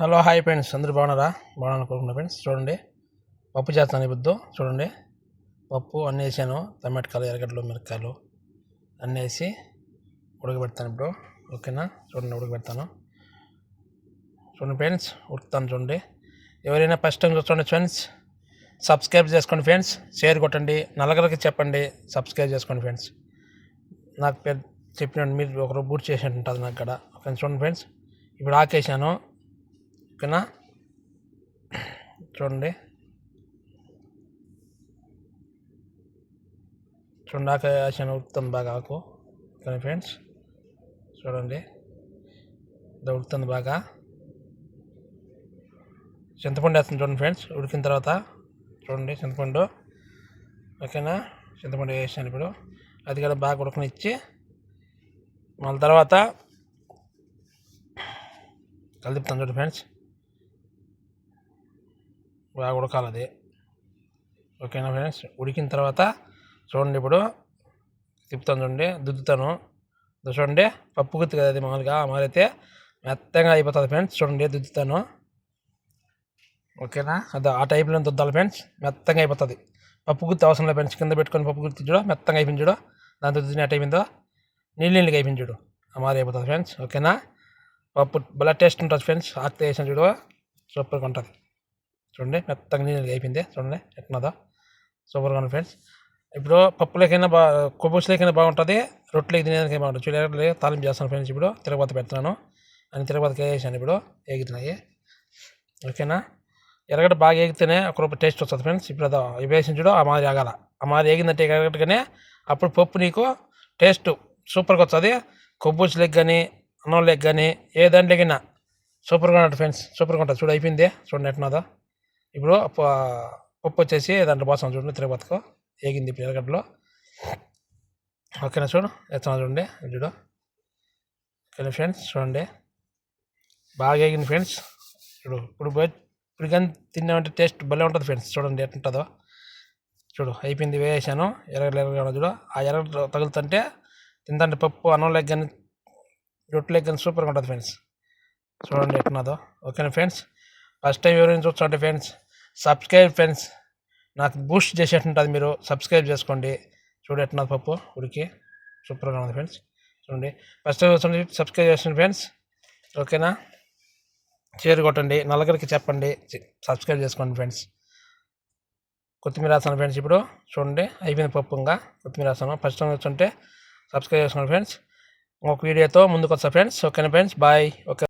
Hello hi friends. అందరూ బాగున్నారా? బాగున్నాను అనుకుంటున్నా ఫ్రెండ్స్. చూడండి పప్పు చేస్తాను ఇప్పుడు చూడండి పప్పు అన్నీ వేసాను. టమాటకాయలు ఎర్రగడ్డలు మిరపకాయలు అన్నీ వేసి ఉడకబెడతాను ఇప్పుడు. ఓకేనా? చూడండి ఉడకబెడతాను. చూడండి ఫ్రెండ్స్ ఉడుకుతాను చూడండి. ఎవరైనా ఫస్ట్ టైం చూడండి ఫ్రెండ్స్ సబ్స్క్రైబ్ చేసుకోండి ఫ్రెండ్స్. షేర్ కొట్టండి. నలుగురికి చెప్పండి. సబ్స్క్రైబ్ చేసుకోండి ఫ్రెండ్స్. నాకు పేరు చెప్పినట్టు మీరు ఒకరు బూట్ చేసినట్టు ఉంటుంది నాకు కూడా ఫ్రెండ్స్ చూడండి ఫ్రెండ్స్ ఇప్పుడు ఆకేసాను. ఓకేనా చూడండి చూడండి వేసాను ఉడుతుంది బాగా ఆకు. కానీ ఫ్రెండ్స్? చూడండి. ఉడుతుంది బాగా. చింతపండు వేస్తుంది చూడండి ఫ్రెండ్స్. ఉడికిన తర్వాత చూడండి చింతపండు. ఓకేనా? చింతపండు వేసాను ఇప్పుడు. అది కూడా బాగా ఉడకనిచ్చి మళ్ళీ తర్వాత కలుపుతాను చూడండి ఫ్రెండ్స్. బాగా ఉడకాలి అది ఓకేనా ఫ్రెండ్స్? ఉడికిన తర్వాత చూడండి ఇప్పుడు తిప్పుతాను చూడండి దుద్దుతాను. చూడండి పప్పు గుత్తి కదా అది మామూలుగా మారైతే మెత్తగా అయిపోతుంది ఫ్రెండ్స్. చూడండి దుద్దుతాను. ఓకేనా? అది ఆ టైప్లో దుద్దాలి ఫ్రెండ్స్. మెత్తగా అయిపోతుంది. పప్పు గుత్తి అవసరం లేదు ఫ్రెండ్స్. కింద పెట్టుకొని పప్పు గుత్తి చూడు మెత్తగా అయిపోయింది చూడు. దాంతో దుద్దిన అయిపోయిందో నీళ్ళు నీళ్ళకి అయిపోయించుడు చూడు. మాది అయిపోతుంది ఫ్రెండ్స్. ఓకేనా? పప్పు బ్లడ్ టేస్ట్ ఉంటుంది ఫ్రెండ్స్. ఆకు వేసిన చూడు సూపర్గా ఉంటుంది. చూడండి మెత్తగా నీళ్ళు అయిపోయింది చూడండి ఎట్నదో సూపర్గా ఉంది ఫ్రెండ్స్. ఇప్పుడు పప్పులేకైనా బా కొబ్బుసులేకైనా బాగుంటుంది. రొట్టెలకి తినేదానికి బాగుంటుంది. చూడండి తాలింపు చేస్తాను ఫ్రెండ్స్ ఇప్పుడు. తిరగబాత పెడుతున్నాను అని తిరగబాతకి వేసాను ఇప్పుడు ఎగుతున్నాయి ఓకేనా? ఎరగడ బాగా ఎగితేనే ఒక రూపాయి టేస్ట్ వస్తుంది ఫ్రెండ్స్. ఇప్పుడు అదో వేసిన చూడు ఆ మాదిరి ఆగాల. ఆ మాదిరి ఎగిందంటే ఎగరగట్టుగానే అప్పుడు పప్పు నీకు టేస్ట్ సూపర్గా వస్తుంది. కొబ్బుసులకి కానీ అన్నం లెగ్ కానీ ఏ దాంట్లోకైనా సూపర్గా ఉంటుంది ఫ్రెండ్స్. సూపర్గా ఉంటుంది. చూడు అయిపోయింది. చూడండి ఎట్నదో ఇప్పుడు పప్పు వచ్చేసి దాంట్లో పోసాం చూడండి తిరుపతికు ఏగింది ఇప్పుడు ఎర్రగడ్డలో. ఓకేనా చూడు ఎత్తున్నా చూడండి చూడు. ఓకేనా ఫ్రెండ్స్ చూడండి. బాగా ఏగింది ఫ్రెండ్స్. చూడు ఇప్పుడు పోయి ఇప్పుడు కానీ తిన్నామంటే టేస్ట్ భలే ఉంటుంది ఫ్రెండ్స్. చూడండి ఎట్టుంటుందో చూడు అయిపోయింది వేసాను. ఎరగడ్లు ఎర్రగడ్డ చూడు. ఆ ఎర్రగడ్డ తగులుతుంటే తిందంటే పప్పు అన్నం లెగ్ కానీ రొట్టె లెగ్ కానీ సూపర్గా ఉంటుంది ఫ్రెండ్స్. చూడండి ఎట్టున్నదో ఓకేనా ఫ్రెండ్స్? ఫస్ట్ టైం ఎవరైనా చూస్తుంటే ఫ్రెండ్స్ సబ్స్క్రైబ్ ఫ్రెండ్స్ నాకు బూస్ట్ చేసేటుంటుంది మీరు సబ్స్క్రైబ్ చేసుకోండి. చూడు ఎట్లున్నది పప్పు ఉడికి. సూపర్గా ఉంది ఫ్రెండ్స్. చూడండి. ఫస్ట్ టైం చూడండి సబ్స్క్రైబ్ చేస్తుంది ఫ్రెండ్స్ ఓకేనా? షేర్ కొట్టండి. నలుగురికి చెప్పండి. సబ్స్క్రైబ్ చేసుకోండి ఫ్రెండ్స్. కొత్తిమీర రాసాను ఫ్రెండ్స్ ఇప్పుడు. చూడండి. అయిపోయింది పప్పు ఇంకా. కొత్తిమీర రాసాను ఫస్ట్ టైం చూస్తుంటే సబ్స్క్రైబ్ చేసుకోండి ఫ్రెండ్స్ ఒక వీడియోతో ముందుకు వస్తా ఫ్రెండ్స్. ఓకేనా ఫ్రెండ్స్? బాయ్. ఓకే.